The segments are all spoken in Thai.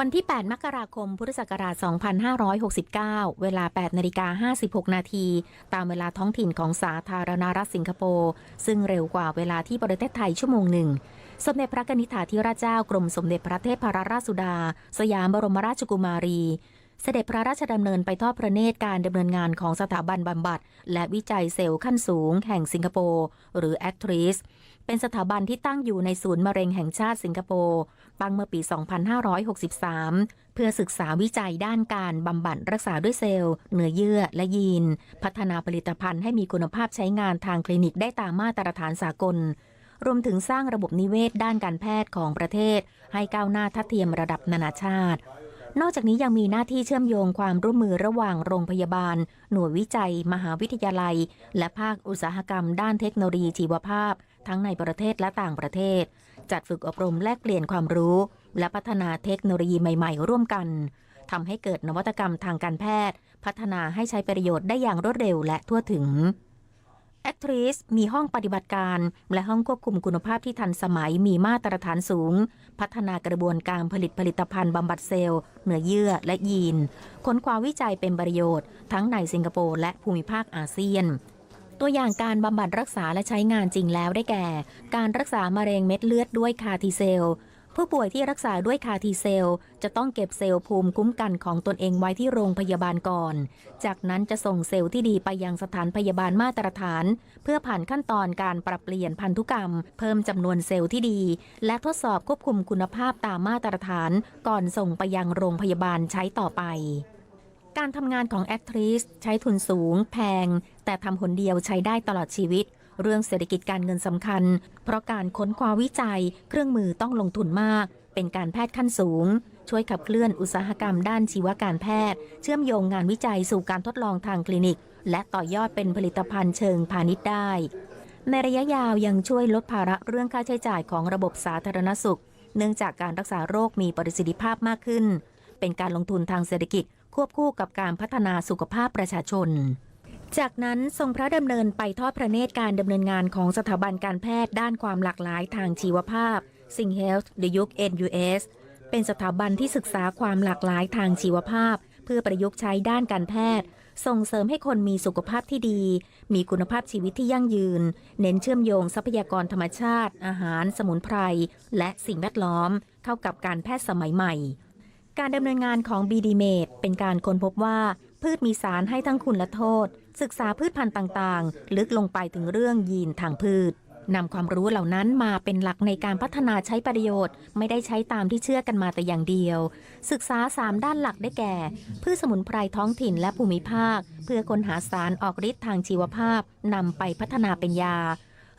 วันที่ 8 มกราคม พุทธศักราช 2569 เวลา 8 นาฬิกา 56 นาที ตามเวลาท้องถิ่นของสาธารณรัฐสิงคโปร์ ซึ่งเร็วกว่าเวลาที่ประเทศไทยชั่วโมงหนึ่ง สมเด็จพระนิธิถาธิราชเจ้ากรมสมเด็จพระเทพรราชสุดา สยามบรมราชกุมารี เสด็จพระราชดำเนินไปทอดพระเนตรการดำเนินงานของสถาบันบำบัด และวิจัยเซลล์ขั้นสูง แห่งสิงคโปร์หรือ Actris เป็นสถาบันที่ตั้งอยู่ในศูนย์มะเร็งแห่งชาติสิงคโปร์ตั้งเมื่อปี 2563 เพื่อศึกษาวิจัยด้านการบำบัดรักษาด้วยเซลล์ เนื้อเยื่อและยีน พัฒนาผลิตภัณฑ์ให้มีคุณภาพใช้งานทางคลินิกได้ตามมาตรฐานสากล รวมถึงสร้างระบบนิเวศด้านการแพทย์ของประเทศ ให้ก้าวหน้าทัดเทียมระดับนานาชาติ นอกจากนี้ยังมีหน้าที่เชื่อมโยงความร่วมมือระหว่างโรงพยาบาล หน่วยวิจัย มหาวิทยาลัย และภาคอุตสาหกรรม ด้านเทคโนโลยีชีวภาพ ทั้งในประเทศและต่างประเทศ จัดฝึกอบรมแลกเปลี่ยนความรู้ และพัฒนาเทคโนโลยีใหม่ ๆ ร่วมกันทำให้เกิดนวัตกรรมทางการแพทย์ พัฒนาให้ใช้ประโยชน์ได้อย่างรวดเร็วและทั่วถึง Actris มีห้องปฏิบัติการ และห้องควบคุมคุณภาพที่ทันสมัยมีมาตรฐานสูง พัฒนากระบวนการผลิตผลิตภัณฑ์บำบัดเซลล์เนื้อเยื่อและยีน ค้นคว้าวิจัยเป็นประโยชน์ ทั้งในสิงคโปร์และภูมิภาคอาเซียน ตัวอย่างการบำบัดรักษาและใช้งานจริงแล้วได้แก่ การรักษามะเร็งเม็ดเลือดด้วยคาทีเซล ผู้ป่วยที่รักษาด้วยคาทีเซล จะต้องเก็บเซลล์ภูมิคุ้มกันของตนเองไว้ที่โรงพยาบาลก่อน จากนั้นจะส่งเซลล์ที่ดีไปยังสถานพยาบาลมาตรฐาน เพื่อผ่านขั้นตอนการปรับเปลี่ยนพันธุกรรม เพิ่มจำนวนเซลล์ที่ดี และทดสอบควบคุมคุณภาพตามมาตรฐาน ก่อนส่งไปยังโรงพยาบาลใช้ต่อไปการทำงานของ Actris ใช้ทุนสูง แพง แต่ทำคนเดียวใช้ได้ตลอดชีวิต เรื่องเศรษฐกิจการเงินสำคัญ เพราะการค้นคว้าวิจัย เครื่องมือต้องลงทุนมาก เป็นการแพทย์ขั้นสูง ช่วยขับเคลื่อนอุตสาหกรรมด้านชีวการแพทย์ เชื่อมโยงงานวิจัยสู่การทดลองทางคลินิก และต่อยอดเป็นผลิตภัณฑ์เชิงพาณิชย์ได้ ในระยะยาวยังช่วยลดภาระเรื่องค่าใช้จ่ายของระบบสาธารณสุข เนื่องจากการรักษาโรคมีประสิทธิภาพมากขึ้น เป็นการลงทุนทางเศรษฐกิจควบคู่กับการพัฒนาสุขภาพประชาชน จากนั้นทรงพระดำเนินไปทอดพระเนตรการดำเนินงานของสถาบันการแพทย์ด้านความหลากหลายทางชีวภาพ Sing Health ในยุค NUS เป็นสถาบันที่ศึกษาความหลากหลายทางชีวภาพ เพื่อประยุกต์ใช้ด้านการแพทย์ ส่งเสริมให้คนมีสุขภาพที่ดี มีคุณภาพชีวิตที่ยั่งยืน เน้นเชื่อมโยงทรัพยากรธรรมชาติ อาหาร สมุนไพร และสิ่งแวดล้อม เข้ากับการแพทย์สมัยใหม่ การดำเนินงานของ BD m a d เป็นการค้นพบว่าพืชมีสารให้ทั้งคุณและโทษ ศึกษาพืชพันธุ์ต่างๆ ลึกลงไปถึงเรื่องยีนทางพืชนำความรู้เหล่านั้นมาเป็นหลักในการพัฒนาใช้ประโยชน์ ไม่ได้ใช้ตามที่เชื่อกันมาแต่อย่างเดียว ศึกษา 3 ด้านหลักได้แก่ พืชสมุนไพรท้องถิ่นและภูมิภาค เพื่อค้นหาสารออกฤทธิ์ทางชีวภาพนำไปพัฒนาเป็นยา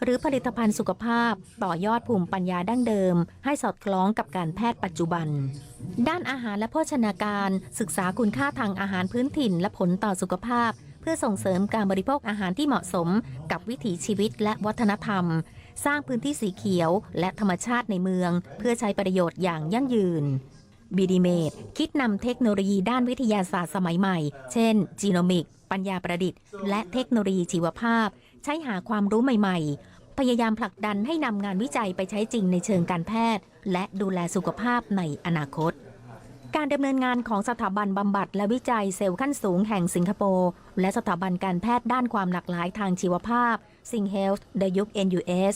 หรือผลิตภัณฑ์สุขภาพ ต่อยอดภูมิปัญญาดั้งเดิม ให้สอดคล้องกับการแพทย์ปัจจุบัน ด้านอาหารและโภชนาการ ศึกษาคุณค่าทางอาหารพื้นถิ่นและผลต่อสุขภาพ พื่อส่งเสริมการบริโภคอาหารที่เหมาะสมกับวิถีชีวิตและวัฒนธรรม สร้างพื้นที่สีเขียวและธรรมชาติในเมือง เพื่อใช้ประโยชน์อย่างยั่งยืนบีดีเมดคิดนำเทคโนโลยีด้านวิทยาศาสตร์สมัยใหม่ เช่น จีโนมิก ปัญญาประดิษฐ์ และเทคโนโลยีชีวภาพ ใช้หาความรู้ใหม่ๆ พยายามผลักดันให้นำงานวิจัยไปใช้จริงในเชิงการแพทย์ และดูแลสุขภาพในอนาคต การดำเนินงานของสถาบันบำบัดและวิจัยเซลล์ขั้นสูงแห่งสิงคโปร์ และสถาบันการแพทย์ด้านความหลากหลายทางชีวภาพ Sing Health ในยุค NUS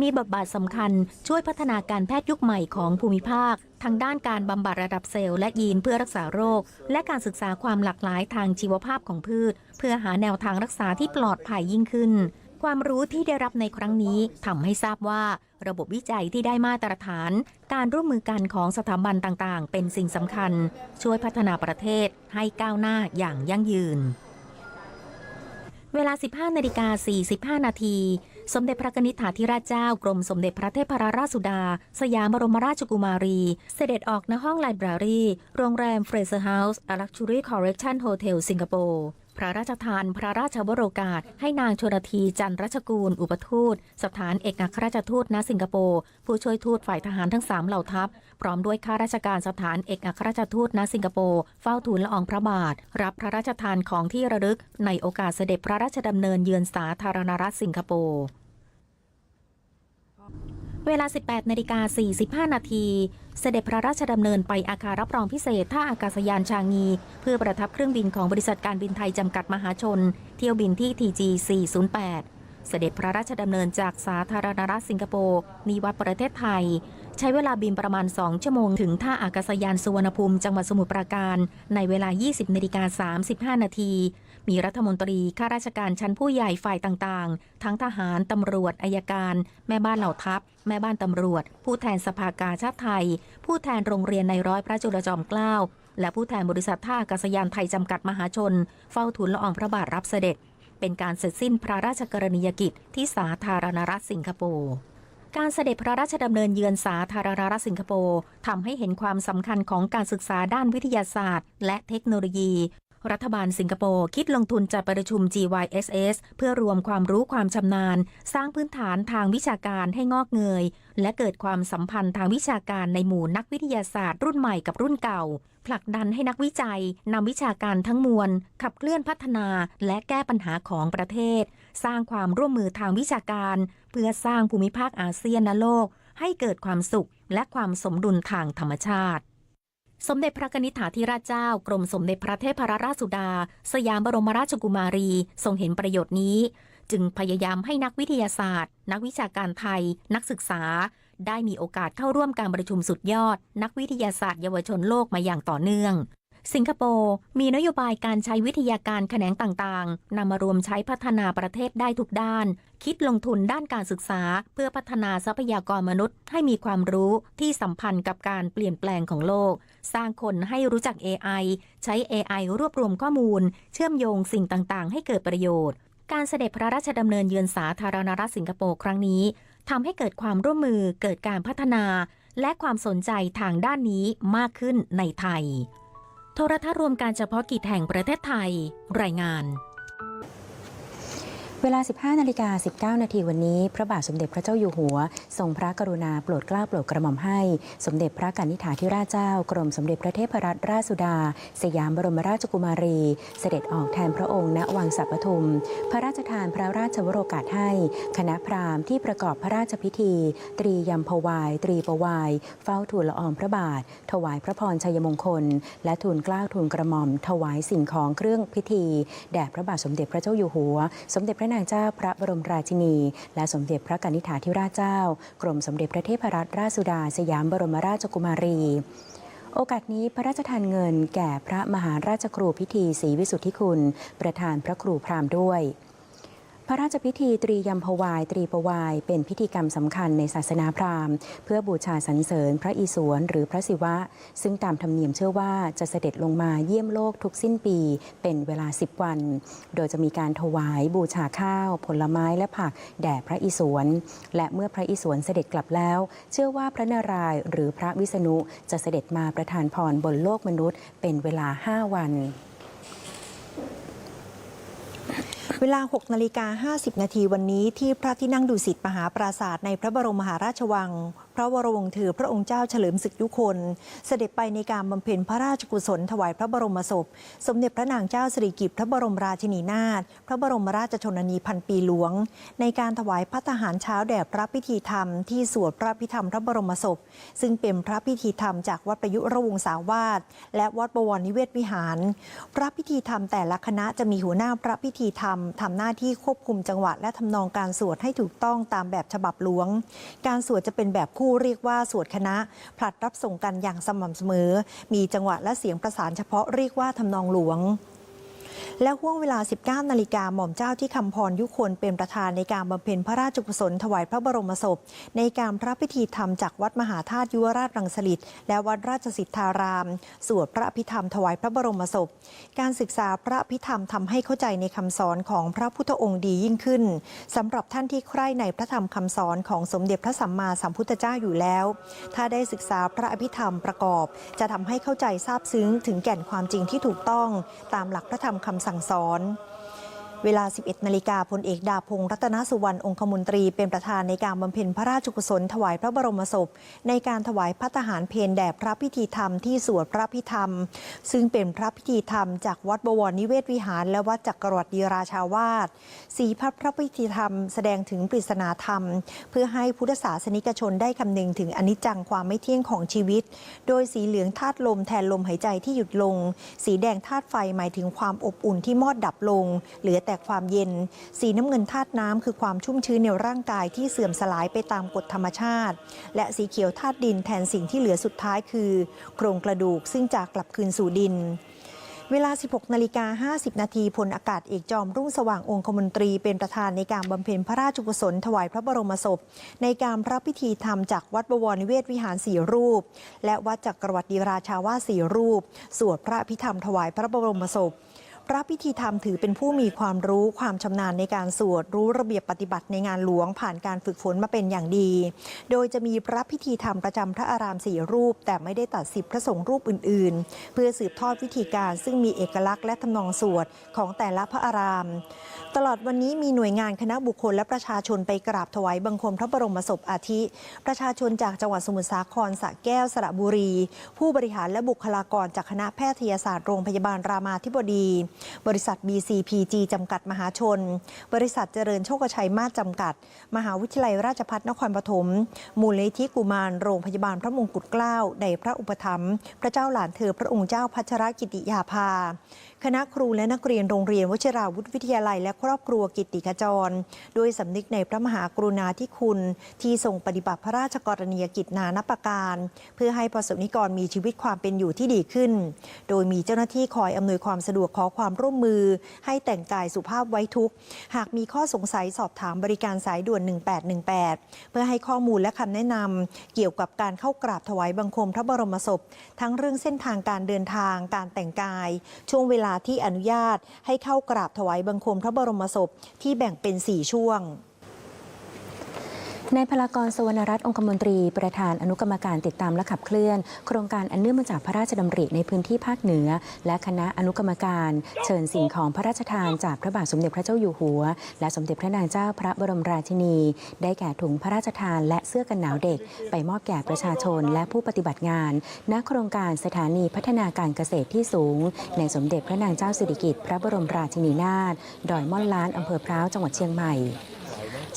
มีบทบาทสำคัญช่วยพัฒนาการแพทย์ยุคใหม่ของภูมิภาค ทางด้านการบำบัดระดับเซลล์และยีนเพื่อรักษาโรค และการศึกษาความหลากหลายทางชีวภาพของพืช เพื่อหาแนวทางรักษาที่ปลอดภัยยิ่งขึ้น ความรู้ที่ได้รับในครั้งนี้ทำให้ทราบว่าระบบวิจัยที่ได้มาตรฐาน การร่วมมือกันของสถาบันต่างๆ เป็นสิ่งสำคัญ ช่วยพัฒนาประเทศให้ก้าวหน้าอย่างยั่งยืน เวลา 15นาฬิกา45 นาที สมเด็จพระนิธิถาธิราชเจ้ากรมสมเด็จพระเทพรราชสุดา สยามบรมราชกุมารี เสด็จออกณห้องไลบรารี โรงแรมเฟรเซอร์เฮาส์อลักชูรี่คอร์เรคชั่นโฮเทลสิงคโปร์ ระราชทานพระราชวโรกาส ให้นางชนทีจันรัชกูล อุปทูต สถานเอกอัครราชทูตณสิงคโปร์ผู้ช่วยทูตฝ่ายทหารทั้ง 3 เหล่าทัพ พร้อมด้วยข้าราชการสถานเอกอัครราชทูตณสิงคโปร์เฝ้าทูลละอองพระบาท รับพระราชทานของที่ระลึก ในโอกาสเสด็จพระราชดำเนินเยือนสาธารณรัฐสิงคโปร์เวลา 18นาฬิกา45 นาที เสด็จพระราชดำเนินไปอาคารรับรองพิเศษท่าอากาศยานชางงี เพื่อประทับเครื่องบินของบริษัทการบินไทยจำกัดมหาชน เที่ยวบินที่ TG 408 เสด็จพระราชดำเนินจากสาธารณรัฐสิงคโปร์นิวัตประเทศไทย ใช้เวลาบินประมาณ 2 ชั่วโมงถึงท่าอากาศยานสุวรรณภูมิจังหวัดสมุทรปราการ ในเวลา 20นาฬิกา35 นาที มีรัฐมนตรีข้าราชการชั้นผู้ใหญ่ฝ่ายต่างๆ ทั้งทหาร ตำรวจอายการ แม่บ้านเหล่าทัพ แม่บ้านตำรวจ ผู้แทนสภากาชาติไทย ผู้แทนโรงเรียนในร้อยพระจุลจอมเกล้าและผู้แทนบริษัทท่าอากาศยานไทยจำกัดมหาชน เฝ้าทูลละอองพระบาทรับเสด็จ เป็นการเสร็จสิ้นพระราชกรณียกิจที่สาธารณรัฐสิงคโปร์ การเสด็จพระราชดำเนินเยือนสาธารณรัฐสิงคโปร์ทำให้เห็นความสำคัญของการศึกษาด้านวิทยาศาสตร์ และเทคโนโลยี รัฐบาลสิงคโปร์คิดลงทุนจัดประชุม GYSS เพื่อรวมความรู้ความชำนาญ สร้างพื้นฐานทางวิชาการให้งอกเงย และเกิดความสัมพันธ์ทางวิชาการในหมู่นักวิทยาศาสตร์ รุ่นใหม่กับรุ่นเก่า ผลักดันให้นักวิจัยนำวิชาการทั้งมวลขับเคลื่อนพัฒนาและแก้ปัญหาของประเทศ สร้างความร่วมมือทางวิชาการ เพื่อสร้างภูมิภาคอาเซียนและโลก ให้เกิดความสุขและความสมดุลทางธรรมชาติสมเด็จพระนิษฐาธิราชเจ้า กรมสมเด็จพระเทพรราชสุดา สยามบรมราชกุมารี ทรงเห็นประโยชน์นี้ จึงพยายามให้นักวิทยาศาสตร์ นักวิชาการไทย นักศึกษา ได้มีโอกาสเข้าร่วมการประชุมสุดยอด นักวิทยาศาสตร์เยาวชนโลกมาอย่างต่อเนื่อง สิงคโปร์มีนโยบายการใช้วิทยาการแขนงต่างๆ นำมารวมใช้พัฒนาประเทศได้ทุกด้าน คิดลงทุนด้านการศึกษา เพื่อพัฒนาทรัพยากรมนุษย์ ให้มีความรู้ที่สัมพันธ์กับการเปลี่ยนแปลงของโลก สร้างคนให้รู้จัก AI ใช้ AI รวบรวมข้อมูล เชื่อมโยงสิ่งต่างๆ ให้เกิดประโยชน์ การเสด็จพระราชดำเนินเยือนสาธารณรัฐสิงคโปร์ครั้งนี้ทำให้เกิดความร่วมมือเกิดการพัฒนา และความสนใจทางด้านนี้มากขึ้นในไทย ทรทัศน์รวมการเฉพาะกิจแห่งประเทศไทย รายงาน เวลา 15 นาฬิกา 19 นาทีวันนี้ พระบาทสมเด็จพระเจ้าอยู่หัว ทรงพระกรุณาโปรดเกล้าโปรดกระหม่อมให้ สมเด็จพระกนิษฐาธิราชเจ้ากรมสมเด็จพระเทพรัตนราชสุดา สยามบรมราชกุมารี เสด็จออกแทนพระองค์ณวังสัปปทุม พระราชทานพระราชวโรกาสให้ คณะพราหมณ์ที่ประกอบพระราชพิธี ตรียมพวาย ตรีประวาย เฝ้าทูลละอองพระบาท ถวายพระพรชัยมงคล และทูลเกล้าทูลกระหม่อม ถวายสิ่งของเครื่องพิธีแด่พระบาทสมเด็จพระเจ้าอยู่หัว สมเด็จพระนางเจ้าพระบรมราชินี และสมเด็จพระกนิษฐาธิราชเจ้า กรมสมเด็จพระเทพรัตนราชสุดาสยามบรมราชกุมารี โอกาสนี้พระราชทานเงินแก่พระมหาราชครูพิธีศรีวิสุทธิคุณ ประธานพระครูพราหมณ์ด้วย พระราชพิธีตรียมพวาย ตรีประวาย เป็นพิธีกรรมสำคัญในศาสนาพราหมณ์ เพื่อบูชาสรรเสริญพระอิศวรหรือพระศิวะ ซึ่งตามธรรมเนียมเชื่อว่าจะเสด็จลงมาเยี่ยมโลกทุกสิ้นปี เป็นเวลา 10 วัน โดยจะมีการถวายบูชาข้าว ผลไม้และผักแด่พระอิศวรและเมื่อพระอิศวรเสด็จกลับแล้ว เชื่อว่าพระนารายณ์หรือพระวิษณุจะเสด็จมาประทานพรบนโลกมนุษย์ เป็นเวลา 5 วัน เวลา 6 นาฬิกา 50 นาทีวันนี้ที่พระที่นั่งดุสิตมหาปราศาสตร์ในพระบรมมหาราชวัง ระวรวงศ์ถือพระองค์เจ้าเฉลิมศึกยุคน เสด็จไปในการบำเพ็ญพระราชกุศลถวายพระบรมศพ สมเด็จพระนางเจ้าสิริกิติ์พระบรมราชินีนาถพระบรมราชชนนีพันปีหลวง ในการถวายพระทหารเช้าแด่พระพิธีธรรมที่สวดพระพิธรรมพระบรมศพ ซึ่งเป็นพระพิธีธรรมจากวัดประยุรวงศาวาสและวัดบวรนิเวศวิหาร พระพิธีธรรมแต่ละคณะจะมีหัวหน้าพระพิธีธรรมทำหน้าที่ควบคุมจังหวะและทำนองการสวดให้ถูกต้องตามแบบฉบับหลวง การสวดจะเป็นแบบคู่เรียกว่าสวดคณะ ผลัดรับส่งกันอย่างสม่ำเสมอ มีจังหวะและเสียงประสานเฉพาะเรียกว่าทำนองหลวง และห่วงเวลา 19 นาฬิกาหม่อมเจ้าที่คำพรยุคนเป็นประธานในการบำเพ็ญพระราชกุศลถวายพระบรมศพ ในการพระพิธีธรรมจากวัดมหาธาตุยุวราชรังสฤษฎ์และวัดราชสิทธาราม สวดพระพิธรรมถวายพระบรมศพ การศึกษาพระพิธรรมทำให้เข้าใจในคำสอนของพระพุทธองค์ดียิ่งขึ้นสำหรับท่านที่ใคร่ในพระธรรมคำสอนของสมเด็จพระสัมมาสัมพุทธเจ้าอยู่แล้ว ถ้าได้ศึกษาพระอภิธรรมประกอบ จะทำให้เข้าใจซาบซึ้งถึงแก่นความจริงที่ถูกต้อง ตามหลักพระธรรมคำสั่งสอน เวลา 11 นาฬิกาพลเอกดาพงศ์รัตนสุวรรณองคมนตรีเป็นประธานในการบำเพ็ญพระราชกุศลถวายพระบรมศพ ในการถวายพัตตาหารเพนแด่พระพิธีธรรมที่สวดพระพิธรรม ซึ่งเป็นพระพิธีธรรมจากวัดบวรนิเวศวิหาร และวัดจักรวรรดิราชาวาสสีพัดพระพิธีธรรม แสดงถึงปริศนาธรรม เพื่อให้พุทธศาสนิกชนได้คำนึงถึงอนิจจังความไม่เที่ยงของชีวิต โดยสีเหลืองธาตุลมแทนลมหายใจที่หยุดลง สีแดงธาตุไฟหมายถึงความอบอุ่นที่มอดดับลง เหลือแต่ความเย็น สีน้ำเงินธาตุน้ำคือความชุ่มชื้นในร่างกายที่เสื่อมสลายไปตามกฎธรรมชาติ และสีเขียวธาตุดินแทนสิ่งที่เหลือสุดท้ายคือ โครงกระดูกซึ่งจะกลับคืนสู่ดินเวลา 16 นาฬิกา 50 นาทีพลอากาศเอกจอมรุ่งสว่างองคมนตรีเป็นประธานในการบำเพ็ญพระราชกุศลถวายพระบรมศพ ในการพระพิธีธรรมจากวัดบวรนิเวศวิหารสี่รูป และวัดจักรวรรดิราชาวาสสี่รูป สวดพระพิธรรมถวายพระบรมศพ พระพิธีธรรมถือเป็นผู้มีความรู้ความชำนาญในการสวดรู้ระเบียบปฏิบัติในงานหลวงผ่านการฝึกฝนมาเป็นอย่างดี โดยจะมีพระพิธีธรรมประจำพระอารามสี่รูป แต่ไม่ได้ตัดสิบพระสงฆ์รูปอื่น ๆ เพื่อสืบทอดวิธีการซึ่งมีเอกลักษณ์และทำนองสวดของแต่ละพระอาราม ตลอดวันนี้มีหน่วยงานคณะบุคคลและประชาชนไปกราบถวายบังคมพระบรมศพอาทิ ประชาชนจากจังหวัดสมุทรสาครสระแก้วสระบุรี ผู้บริหารและบุคลากรจากคณะแพทยศาสตร์โรงพยาบาลรามาธิบดีบริษัท BCPG จำกัดมหาชน บริษัทเจริญโชคชัยมาศจำกัด มหาวิทยาลัยราชภัฏนครปฐม มูลนิธิกุมาร โรงพยาบาลพระมงกุฎเกล้าในพระอุปถัมภ์พระเจ้าหลานเธอพระองค์เจ้าพัชรกิติยาภา คณะครูและนักเรียนโรงเรียนวชิราวุธวิทยาลัย และครอบครัวกิติขจรโดยสำนึกในพระมหากรุณาธิคุณ ที่ทรงปฏิบัติพระราชกรณียกิจนานับประการ เพื่อให้ประสบนิกรมีชีวิตความเป็นอยู่ที่ดีขึ้น โดยมีเจ้าหน้าที่คอยอำนวยความสะดวกขอความร่วมมือ ให้แต่งกายสุภาพไว้ทุก หากมีข้อสงสัยสอบถามบริการสายด่วน 1818 เพื่อให้ข้อมูลและคำแนะนำเกี่ยวกับการเข้ากราบถวายบังคมพระบรมศพ ทั้งเรื่องเส้นทางการเดินทาง การแต่งกาย ช่วงเวลาที่อนุญาตให้เข้ากราบถวายบังคมพระบรมศพที่แบ่งเป็น 4 ช่วง นายพลากรสวรรณรัตน์องคมนตรี ประธานอนุกรรมการติดตามและขับเคลื่อน โครงการอันเนื่องมาจากพระราชดำริในพื้นที่ภาคเหนือ และคณะอนุกรรมการ เชิญสิ่งของพระราชทานจากพระบาทสมเด็จพระเจ้าอยู่หัว และสมเด็จพระนางเจ้าพระบรมราชินี ได้แก่ถุงพระราชทานและเสื้อกันหนาวเด็ก ไปมอบแก่ประชาชนและผู้ปฏิบัติงาน ณโครงการสถานีพัฒนาการเกษตรที่สูง ในสมเด็จพระนางเจ้าสิริกิติ์พระบรมราชินีนาถดอยม่อนล้านอำเภอพร้าวจังหวัดเชียงใหม่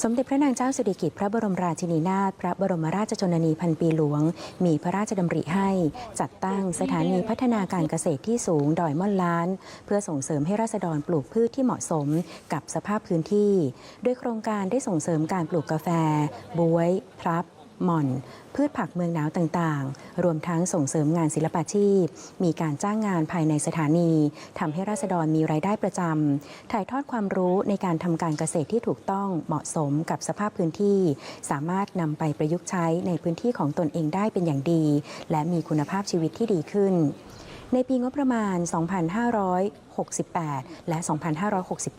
สมเด็จพระนางเจ้าสิริกิติ์พระบรมราชินีนาถพระบรมราชชนนีพันปีหลวง มีพระราชดำริให้ จัดตั้งสถานีพัฒนาการเกษตรที่สูงดอยม่อนล้าน เพื่อส่งเสริมให้ราษฎรปลูกพืชที่เหมาะสมกับสภาพพื้นที่ โดยโครงการได้ส่งเสริมการปลูกกาแฟ บวย พลับ หม่อน พืชผักเมืองหนาวต่างๆ รวมทั้งส่งเสริมงานศิลปาชีพ มีการจ้างงานภายในสถานีทำให้ราษฎรมีรายได้ประจำถ่ายทอดความรู้ในการทำการเกษตรที่ถูกต้องเหมาะสมกับสภาพพื้นที่ สามารถนำไปประยุกต์ใช้ในพื้นที่ของตนเองได้เป็นอย่างดี และมีคุณภาพชีวิตที่ดีขึ้น ในปีงบประมาณ 2568 และ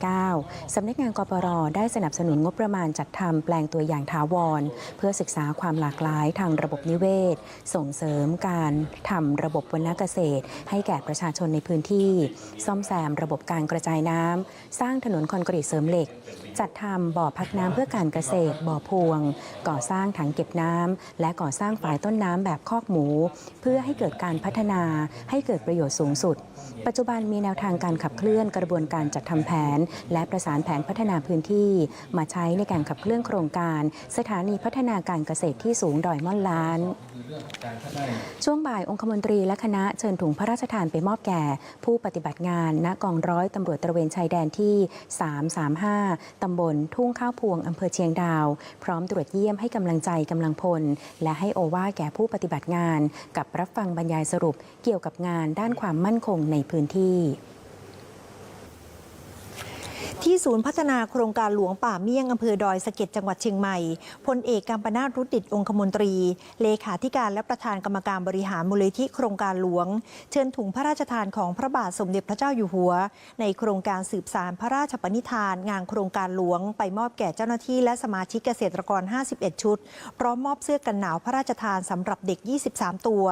2569 สำนักงานกปรได้สนับสนุนงบประมาณจัดทำแปลงตัวอย่างถาวร เพื่อศึกษาความหลากหลายทางระบบนิเวศ ส่งเสริมการทำระบบวรรณเกษตร ให้แก่ประชาชนในพื้นที่ ซ่อมแซมระบบการกระจายน้ำ สร้างถนนคอนกรีตเสริมเหล็ก จัดทำบ่อพักน้ำเพื่อการเกษตร บ่อพวง ก่อสร้างถังเก็บน้ำ และก่อสร้างฝายต้นน้ำแบบคอกหมู เพื่อให้เกิดการพัฒนาให้เกิดประโยชน์สูงสุด ปัจจุบันมีแนวทางการขับเคลื่อนกระบวนการจัดทำแผน และประสานแผนพัฒนาพื้นที่ มาใช้ในการขับเคลื่อนโครงการ สถานีพัฒนาการเกษตรที่สูงดอยม่อนล้าน ช่วงบ่ายองคมนตรีและคณะเชิญถุงพระราชทานไปมอบแก่ ผู้ปฏิบัติงานณกองร้อยตำรวจตระเวนชายแดนที่ 335ตำบลทุ่งข้าวพวงอำเภอเชียงดาว พร้อมตรวจเยี่ยมให้กำลังใจกำลังพล และให้โอวาแก่ผู้ปฏิบัติงาน กับรับฟังบรรยายสรุปเกี่ยวกับงานด้านความมั่นคงในพื้นที่ ที่ศูนย์พัฒนาโครงการหลวงป่าเมี่ยงอำเภอดอยสะเก็ดจังหวัดเชียงใหม่พลเอกกัมปนาตรุดิตองคมนตรี เลขาธิการและประธานกรรมการบริหารมูลนิธิโครงการหลวง เชิญถุงพระราชทานของพระบาทสมเด็จพระเจ้าอยู่หัว ในโครงการสืบสารพระราชปณิธาน งานโครงการหลวง ไปมอบแก่เจ้าหน้าที่และสมาชิกเกษตรกร 51 ชุด พร้อมมอบเสื้อกันหนาวพระราชทานสำหรับเด็ก 23 ตัว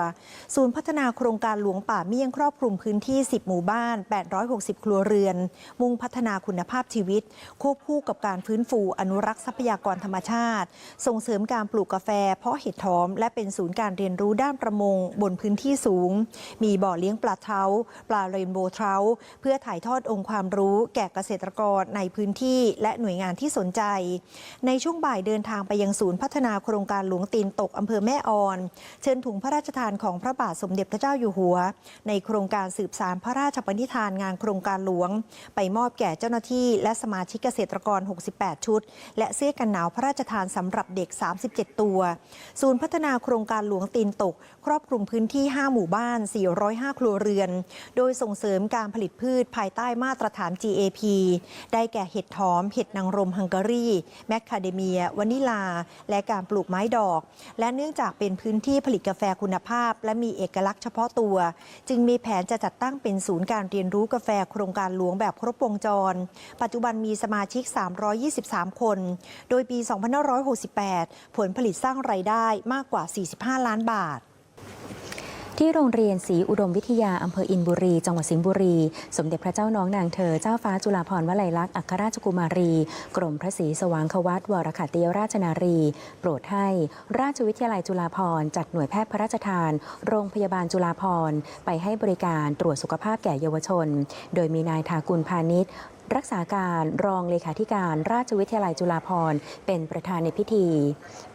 ศูนย์พัฒนาโครงการหลวงป่าเมี่ยงครอบคลุมพื้นที่ 10 หมู่บ้าน 860 ครัวเรือน มุ่งพัฒนาคุณภาพชีวิต ควบคู่กับการฟื้นฟูอนุรักษ์ทรัพยากรธรรมชาติ ส่งเสริมการปลูกกาแฟ เพาะเห็ดถอม และเป็นศูนย์การเรียนรู้ด้านประมงบนพื้นที่สูง มีบ่อเลี้ยงปลาเท้า ปลาเรนโบว์เท้า เพื่อถ่ายทอดองค์ความรู้แก่เกษตรกรในพื้นที่และหน่วยงานที่สนใจ ในช่วงบ่ายเดินทางไปยังศูนย์พัฒนาโครงการหลวงตีนตกอำเภอแม่ออน เชิญถุงพระราชทานของพระบาทสมเด็จพระเจ้าอยู่หัว ในโครงการสืบสารพระราชปณิธานงานโครงการหลวง ไปมอบแก่เจ้าหน้าที่และสมาชิกเกษตรกร 68 ชุด และเสื้อกันหนาวพระราชทานสำหรับเด็ก 37 ตัว ศูนย์พัฒนาโครงการหลวงตีนตกครอบคลุมพื้นที่ 5 หมู่บ้าน 405 ครัวเรือน โดยส่งเสริมการผลิตพืชภายใต้มาตรฐาน GAP ได้แก่เห็ดหอม เห็ดนางรมฮังการี แมคคาเดเมีย วานิลา และการปลูกไม้ดอก และเนื่องจากเป็นพื้นที่ผลิตกาแฟคุณภาพ และมีเอกลักษณ์เฉพาะตัว จึงมีแผนจะจัดตั้งเป็นศูนย์การเรียนรู้กาแฟโครงการหลวงแบบครบวงจร ปัจจุบันมีสมาชิก 323 คน โดยปี 2568 ผลผลิตสร้างไรายได้มากกว่า 45 ล้านบาท ที่โรงเรียนศรีอุดมวิทยา อำเภออินบุรี จังหวัดสิงห์บุรี สมเด็จพระเจ้าน้องนางเธอ เจ้าฟ้าจุฬาภรณ์วลัยลักษณ์อัครราชกุมารี กรมพระศรีสว่างควัตวรขัตติยราชนารี โปรดให้ ราชวิทยาลัยจุฬาภรณ์จัดหน่วยแพทย์พระราชทาน โรงพยาบาลจุฬาภรณ์ไปให้บริการตรวจสุขภาพแก่เยาวชน โดยมีนายทากุลพาณิชย์ รักษาการรองเลขาธิการราชวิทยาลัยจุฬาภรณ์เป็นประธานในพิธี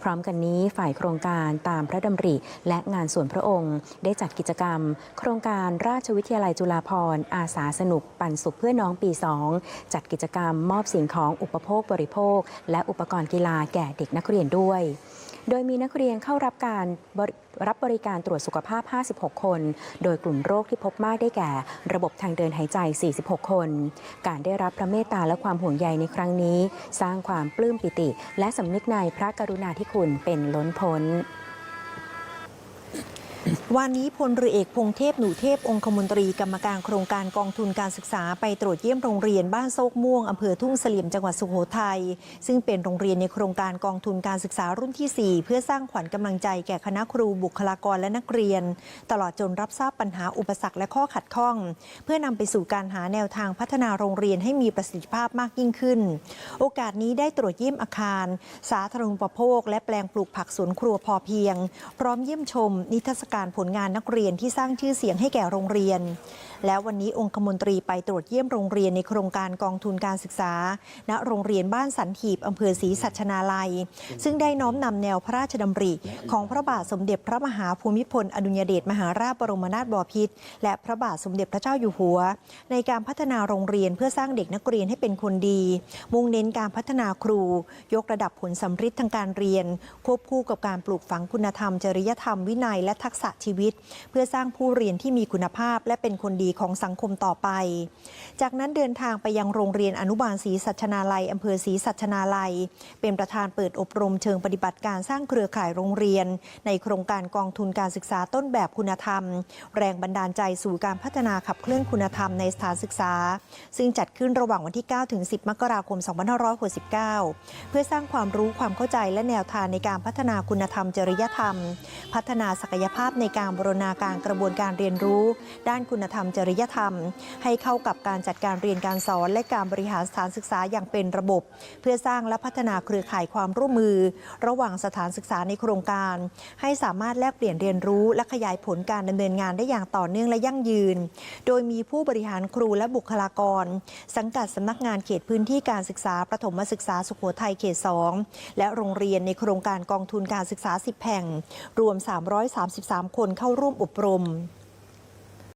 พร้อมกันนี้ฝ่ายโครงการตามพระดำริ และงานส่วนพระองค์ ได้จัดกิจกรรม โครงการราชวิทยาลัยจุฬาภรณ์อาสาสนุกปันสุขเพื่อน้องปี 2 จัดกิจกรรมมอบสิ่งของอุปโภคบริโภค และอุปกรณ์กีฬาแก่เด็กนักเรียนด้วย โดยมีนักเรียนเข้ารับการรับบริการตรวจสุขภาพ 56 คน โดยกลุ่มโรคที่พบมากได้แก่ ระบบทางเดินหายใจ 46 คน การได้รับพระเมตตาและความห่วงใยในครั้งนี้ สร้างความปลื้มปิติ และสำนึกในพระกรุณาธิคุณเป็นล้นพ้น วันนี้พลเรือเอกพงเทพหนูเทพองคมนตรีกรรมการโครงการกองทุนการศึกษาไปตรวจเยี่ยมโรงเรียนบ้านโซกม่วงอำเภอทุ่งเสลี่ยมจังหวัดสุโขทัยซึ่งเป็นโรงเรียนในโครงการกองทุนการศึกษารุ่นที่ 4 เพื่อสร้างขวัญกำลังใจแก่คณะครูบุคลากรและนักเรียน ตลอดจนรับทราบปัญหาอุปสรรคและข้อขัดข้อง เพื่อนำไปสู่การหาแนวทางพัฒนาโรงเรียนให้มีประสิทธิภาพมากยิ่งขึ้น โอกาสนี้ได้ตรวจเยี่ยมอาคาร สาธารณูปโภค และแปลงปลูกผักสวนครัวพอเพียง พร้อมเยี่ยมชม นิทรรศการผลงานนักเรียนที่สร้างชื่อเสียงให้แก่โรงเรียน และวันนี้องคมนตรีไปตรวจเยี่ยมโรงเรียนในโครงการกองทุนการศึกษา ณโรงเรียนบ้านสันหีบอำเภอศรีสัชนาลัย ซึ่งได้น้อมนำแนวพระราชดำริ ของพระบาทสมเด็จพระมหาภูมิพล อดุลยเดชมหาราชบรมนาถบพิตรและพระบาทสมเด็จพระเจ้าอยู่หัว ในการพัฒนาโรงเรียนเพื่อสร้างเด็กนักเรียนให้เป็นคนดี มุ่งเน้นการพัฒนาครู ยกระดับผลสำฤทธิ์ทางการเรียน ควบคู่กับการปลูกฝังคุณธรรม จริยธรรมวินัยและทักษะชีวิต เพื่อสร้างผู้เรียนที่มีคุณภาพ และเป็นคนดีของสังคมต่อไป จากนั้นเดินทางไปยังโรงเรียนอนุบาลศรีสัชนาลัยอำเภอศรีสัชนาลัย เป็นประธานเปิดอบรมเชิงปฏิบัติการสร้างเครือข่ายโรงเรียน ในโครงการกองทุนการศึกษาต้นแบบคุณธรรม แรงบันดาลใจสู่การพัฒนาขับเคลื่อนคุณธรรมในสถานศึกษา ซึ่งจัดขึ้นระหว่างวันที่ 9 ถึง 10 มกราคม 2569 เพื่อสร้างความรู้ความเข้าใจและแนวทางในการพัฒนาคุณธรรมจริยธรรม พัฒนาศักยภาพในการบรณาการกระบวนการเรียนรู้ ด้านคุณธรรมจริยธรรม ให้เข้ากับการจัดการเรียนการสอนและการบริหารสถานศึกษาอย่างเป็นระบบ เพื่อสร้างและพัฒนาเครือข่ายความร่วมมือ ระหว่างสถานศึกษาในโครงการ ให้สามารถแลกเปลี่ยนเรียนรู้ และขยายผลการดำเนินงานได้อย่างต่อเนื่องและยั่งยืน โดยมีผู้บริหารครูและบุคลากร สังกัดสำนักงานเขตพื้นที่การศึกษาประถมศึกษาสุโขทัยเขต 2 และโรงเรียนในโครงการกองทุนการศึกษา 10 แห่ง รวม 333คนเข้าร่วมอบรม